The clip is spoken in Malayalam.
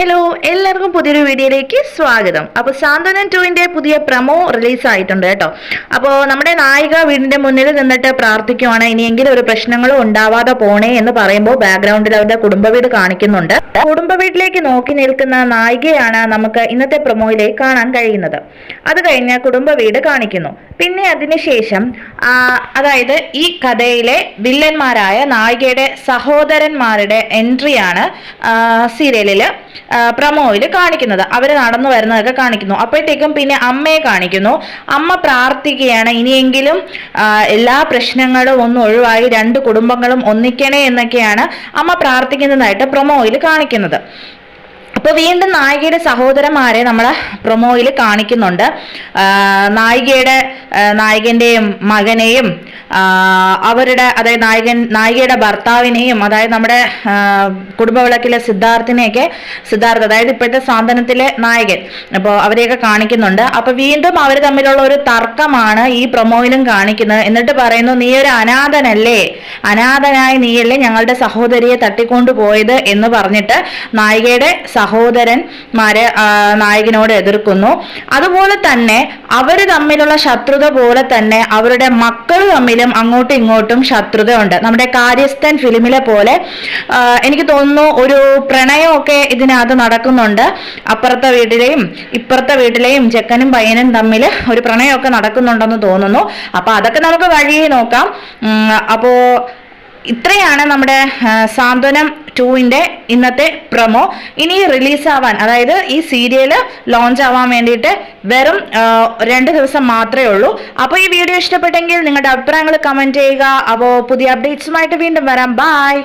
ഹലോ എല്ലാവർക്കും പുതിയൊരു വീഡിയോയിലേക്ക് സ്വാഗതം. അപ്പോൾ സാന്ത്വനം ടുവിന്റെ പുതിയ പ്രമോ റിലീസ് ആയിട്ടുണ്ട് കേട്ടോ. അപ്പോൾ നമ്മുടെ നായിക വീടിന്റെ മുന്നിൽ നിന്നിട്ട് പ്രാർത്ഥിക്കുവാണ്. ഇനിയെങ്കിലും ഒരു പ്രശ്നങ്ങളും ഉണ്ടാവാതെ പോണേ എന്ന് പറയുമ്പോൾ ബാക്ക്ഗ്രൗണ്ടിൽ അവരുടെ കുടുംബ വീട് കാണിക്കുന്നുണ്ട്. കുടുംബ വീട്ടിലേക്ക് നോക്കി നിൽക്കുന്ന നായികയാണ് നമുക്ക് ഇന്നത്തെ പ്രൊമോയിലേക്ക് കാണാൻ കഴിയുന്നത്. അത് കഴിഞ്ഞ് കുടുംബ വീട് കാണിക്കുന്നു. പിന്നെ അതിനുശേഷം അതായത് ഈ കഥയിലെ വില്ലന്മാരായ നായികയുടെ സഹോദരന്മാരുടെ എൻട്രിയാണ് സീരിയലിൽ പ്രമോയിൽ കാണിക്കുന്നത്. അവർ നടന്നു വരുന്നതൊക്കെ കാണിക്കുന്നു. അപ്പോഴത്തേക്കും പിന്നെ അമ്മയെ കാണിക്കുന്നു. അമ്മ പ്രാർത്ഥിക്കുകയാണ് ഇനിയെങ്കിലും എല്ലാ പ്രശ്നങ്ങളും ഒന്ന് ഒഴിവായി രണ്ട് കുടുംബങ്ങളും ഒന്നിക്കണേ എന്നൊക്കെയാണ് അമ്മ പ്രാർത്ഥിക്കുന്നതായിട്ട് പ്രൊമോയിൽ കാണിക്കുന്നത്. അപ്പോൾ വീണ്ടും നായികയുടെ സഹോദരന്മാരെ നമ്മൾ പ്രൊമോയിൽ കാണിക്കുന്നുണ്ട്. നായികയുടെ നായകന്റെയും മകനെയും അവരുടെ അതായത് നായകൻ നായികയുടെ ഭർത്താവിനെയും അതായത് നമ്മുടെ കുടുംബവിളക്കിലെ സിദ്ധാർത്ഥിനെയൊക്കെ സിദ്ധാർത്ഥ് അതായത് ഇപ്പോഴത്തെ സാന്ത്വനത്തിലെ നായകൻ. അപ്പോൾ അവരെയൊക്കെ കാണിക്കുന്നുണ്ട്. അപ്പോൾ വീണ്ടും അവർ തമ്മിലുള്ള ഒരു തർക്കമാണ് ഈ പ്രൊമോയിലും കാണിക്കുന്നത്. എന്നിട്ട് പറയുന്നു നീ ഒരു അനാഥനല്ലേ? അനാഥനായ നീയല്ലേ ഞങ്ങളുടെ സഹോദരിയെ തട്ടിക്കൊണ്ടു പോയത് എന്ന് പറഞ്ഞിട്ട് നായികയുടെ സഹോദരന്മാര് മാരെ നായകനോട് എതിർക്കുന്നു. അതുപോലെ തന്നെ അവർ തമ്മിലുള്ള ശത്രുത പോലെ തന്നെ അവരുടെ മക്കൾ തമ്മിലും അങ്ങോട്ടും ഇങ്ങോട്ടും ശത്രുത ഉണ്ട് നമ്മുടെ കാര്യസ്ഥൻ ഫിലിമിലെ പോലെ എനിക്ക് തോന്നുന്നു ഒരു പ്രണയമൊക്കെ ഇതിനകത്ത് നടക്കുന്നുണ്ട്. അപ്പുറത്തെ വീട്ടിലെയും ഇപ്പുറത്തെ വീട്ടിലെയും ചെക്കനും പയ്യനും തമ്മിൽ ഒരു പ്രണയമൊക്കെ നടക്കുന്നുണ്ടെന്ന് തോന്നുന്നു. അപ്പൊ അതൊക്കെ നമുക്ക് വഴിയെ നോക്കാം. അപ്പോ ഇത്രയാണ് നമ്മുടെ സാന്ത്വനം ടൂവിന്റെ ഇന്നത്തെ പ്രൊമോ ഇനി റിലീസ് ആവാൻ അതായത് ഈ സീരിയൽ ലോഞ്ച് ആവാൻ വേണ്ടിയിട്ട് വെറും രണ്ട് ദിവസം മാത്രമേ ഉള്ളൂ. അപ്പോൾ ഈ വീഡിയോ ഇഷ്ടപ്പെട്ടെങ്കിൽ നിങ്ങളുടെ അഭിപ്രായങ്ങൾ കമന്റ് ചെയ്യുക. അപ്പോൾ പുതിയ അപ്ഡേറ്റ്സുമായിട്ട് വീണ്ടും വരാം. ബായ്